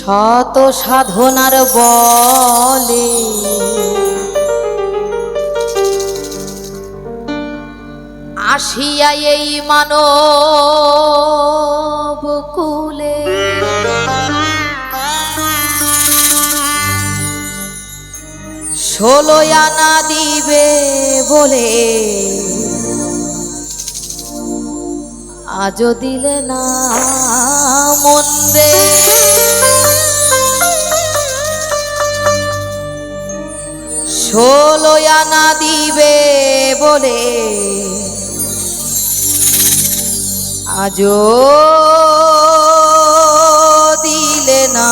শত সাধনার বলে। আসিয়া এই মানব কুলে। ষোলো আনা দিবে বলে। আজও দিলে না মন্দে ষোলো আনা দিবে বলে। আজও দিলে না।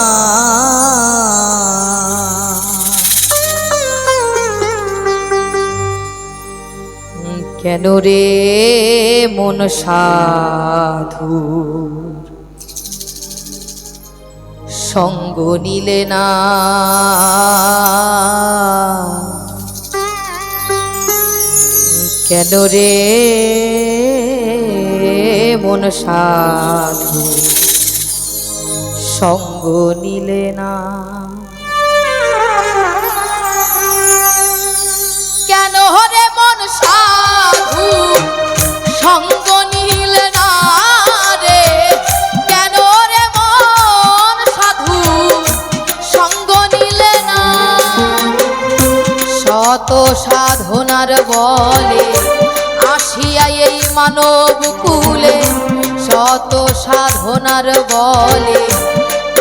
কেন রে মন সাধু? সঙ্গ নিলে না। কেন রে? মন সাধু। সঙ্গ নিলে না। কেন হরে মন সাধু? সঙ্গ নিলে না রে। কেন রে মন সাধু? সঙ্গ নিলে না। শত সাধনার বলে, আসিয়া এই মানব কুলে, শত সাধনার বলে,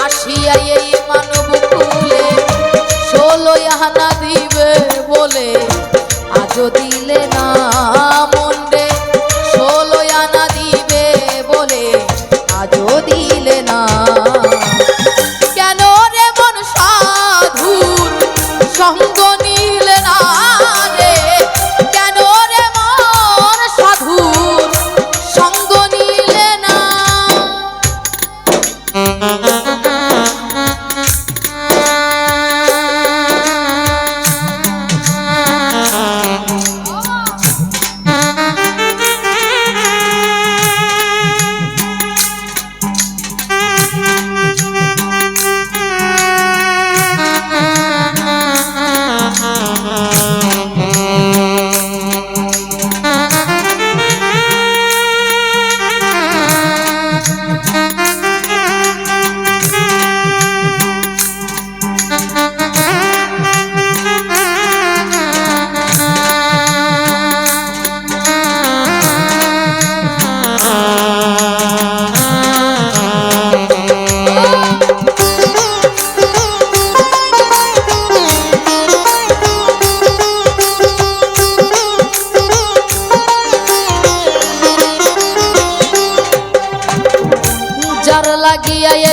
আসিয়া এই মানব কুলে ষোলো হানা দিবে বলে, আজও দিলে না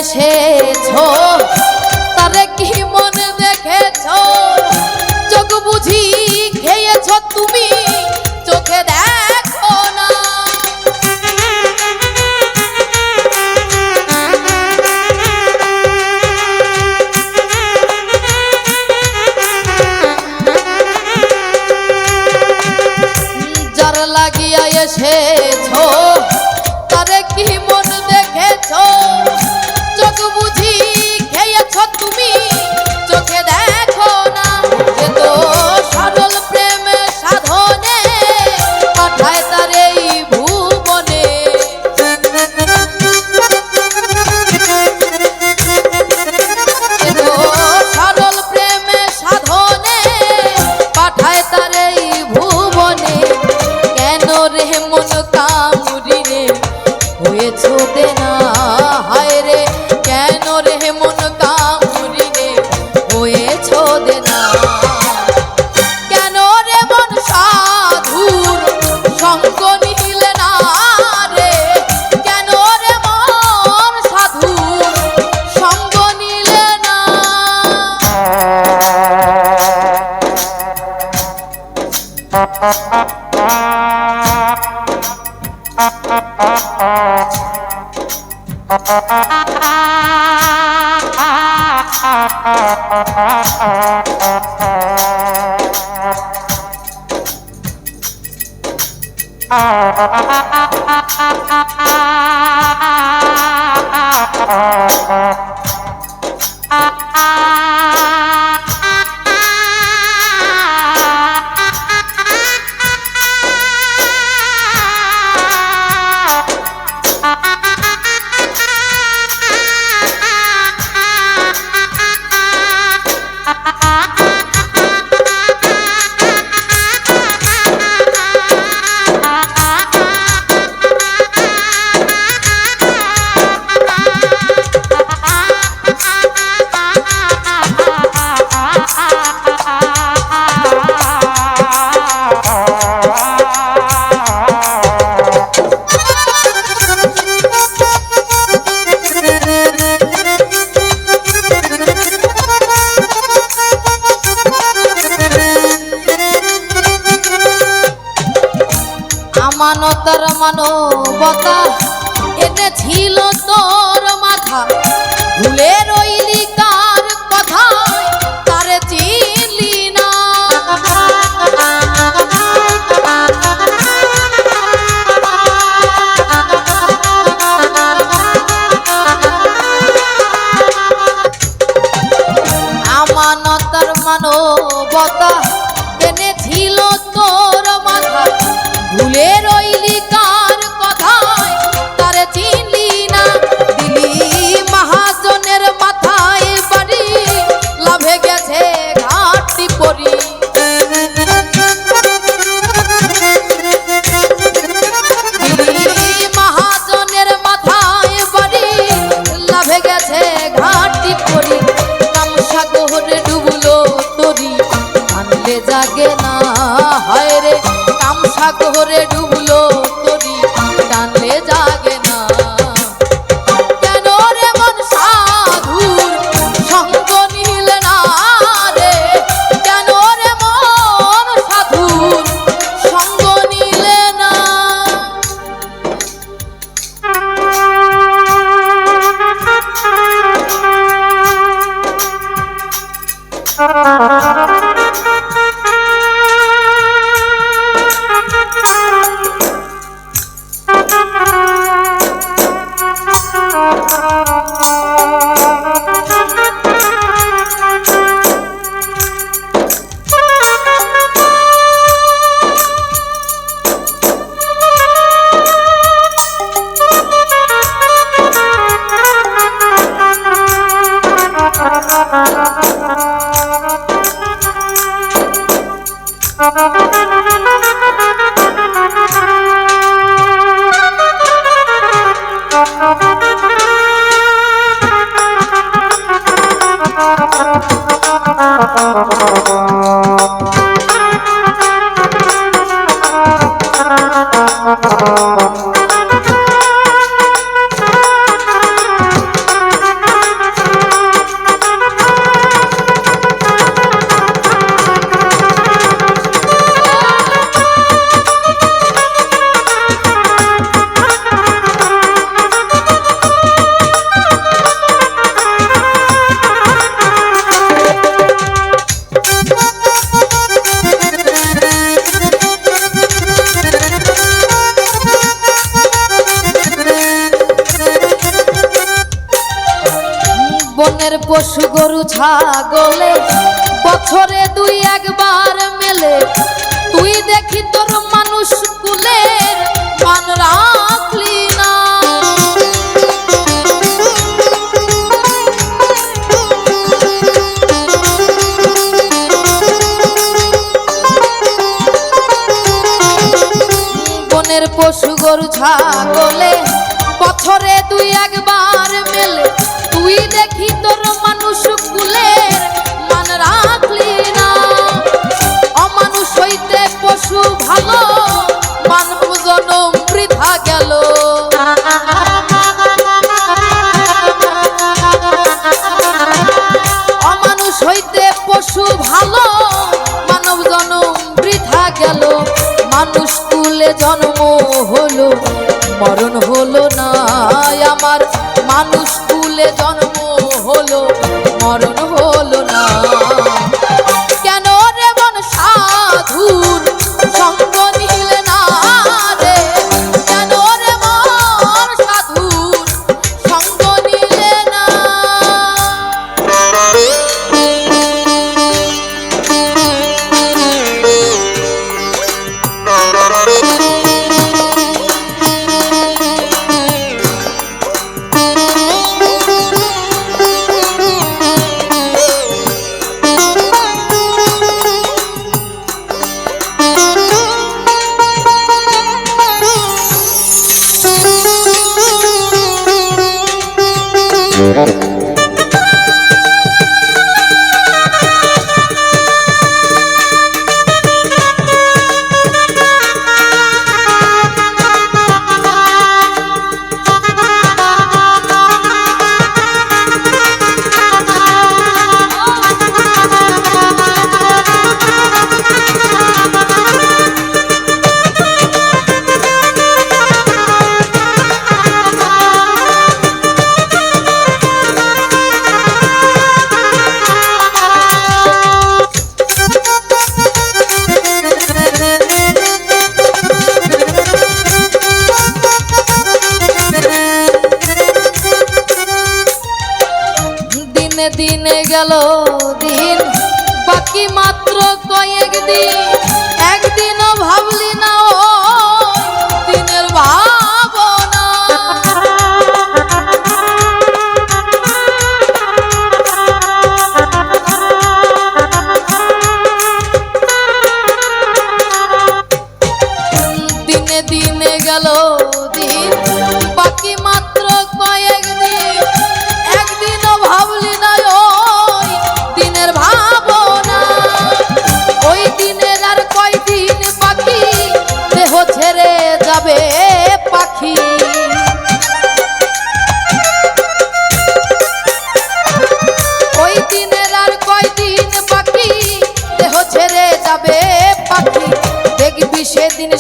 এসেছ। সাগরে Oh. গরু ছাগলে বছরে দুই একবার মেলে। তুই দেখি তোর মানুষ কুলের মান রাখলি না। বনের পশু গরু ছাগলে বছরে দুই একবার মেলে। তুই দেখি মানুষ মান অমানুষ হইতে পশু ভালো অমানুষ হইতে পশু ভালো গেল। মানুষ কুলে জন্ম হলো, মরণ হলো না আমার। মানুষ কুলে জন্ম গেল দিন বাকি মাত্র কয়েক দিন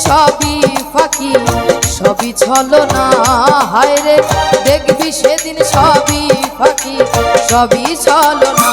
সবই ফাঁকি সবই ছলো না হায় রে দেখবি সেদিন সবই ফাঁকি সবই ছলো না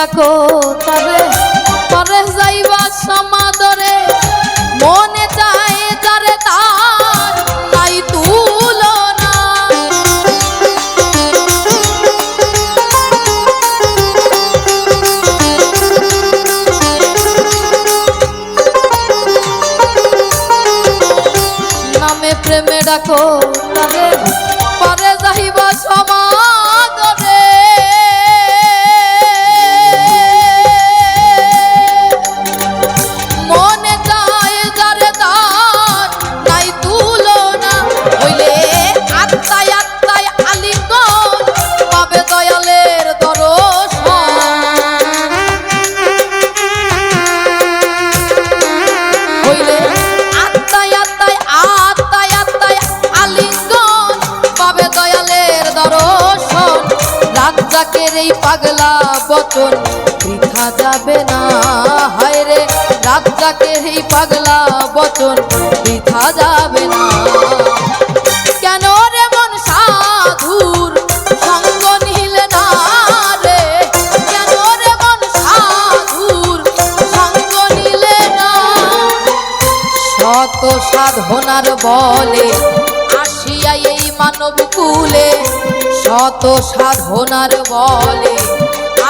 ডাকো তারে পরে যাইবা সমাদরে। মনে চায় যারে তার নাই তুলনা নামে প্রেমে ডাকো পাবে দয়ালের দর্শন। রাজ্জাকের এই পাগলা বচন বৃথা যাবে না। হায় রে, রাজ্জাকের এই পাগলা বচন বৃথা যাবে না। কেন রে মন সাধুর সঙ্গ নিলে না রে? কেন রে মন সাধুর সঙ্গ নিলে না? শত সাধনার বলে মানব কুলে, শত সাধনার বলে।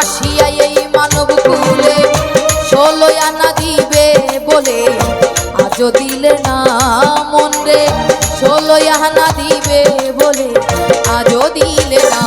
আসিয়া এই মানব কুলে, ষোলো আনা দিবে বলে। আজ দিলে না মন রে, ষোলো আনা দিবে বলে। আজ দিলে না